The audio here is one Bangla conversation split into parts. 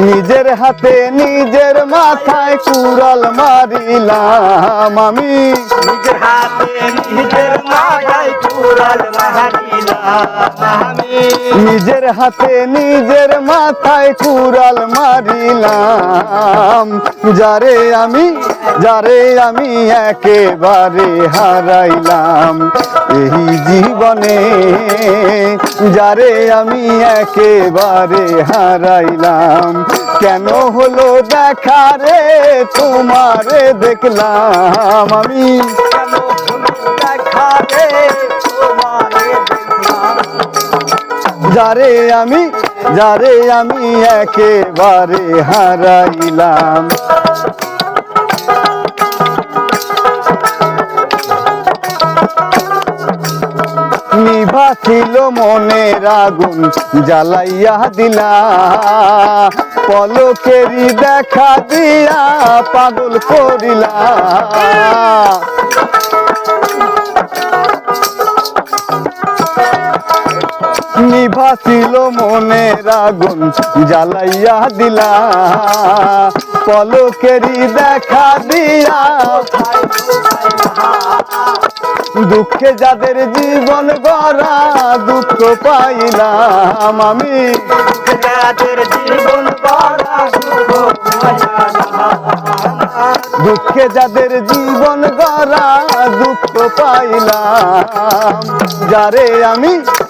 নিজের হাতে নিজের মাথায় কুড়াল মারিলাম আমি। নিজের হাতে নিজের মাথায় কুড়াল আমি নিজের হাতে, নিজের মাথায় কুড়াল মারিলাম। যারে আমি যারে আমি একেবারে হারাইলাম। এই জীবনে যারে আমি একেবারে হারাইলাম। কেন হলো দেখা রে, তোমারে দেখলাম আমি। যারে আমি যারে আমি একেবারে হারাইলাম। নিভা ছিল মনের আগুন, জ্বালাইয়া দিলা। পলকেরি দেখা দিয়া পাগল করিলা। নিভাছিল মনের আগুন জ্বালাইয়া দিলা। পলকেরি দেখা দিয়া দুঃখে যাদের জীবন গড়া দুঃখ পাইলাম আমি। যাদের জীবন দুঃখে যাদের জীবন গড়া দুঃখ পাইলাম। যারে আমি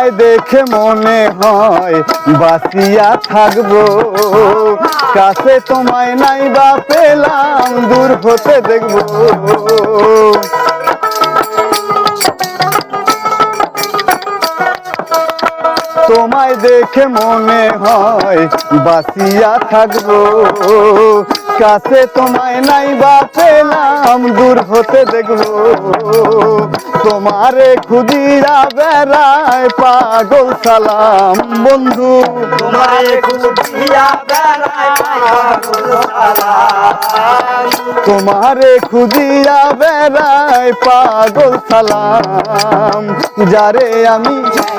তোমায় দেখে মনে হয় বাসিয়া থাকব। কাছে তোমায় নাই বা পেলাম, দূর হতে দেখব। তোমায় দেখে মনে হয় বাসিয়া থাকব। কাছে তোমায় নাই বা পেলাম দূর হতে দেখব তোমারে খুদিরা বেড়ায় পাগল সালাম বন্ধু। তোমারে খুঁজিয়া বেড়ায় পাগল সালাম। তোমারে খুদিয়া বেড়ায় পাগল সালাম। যারে আমি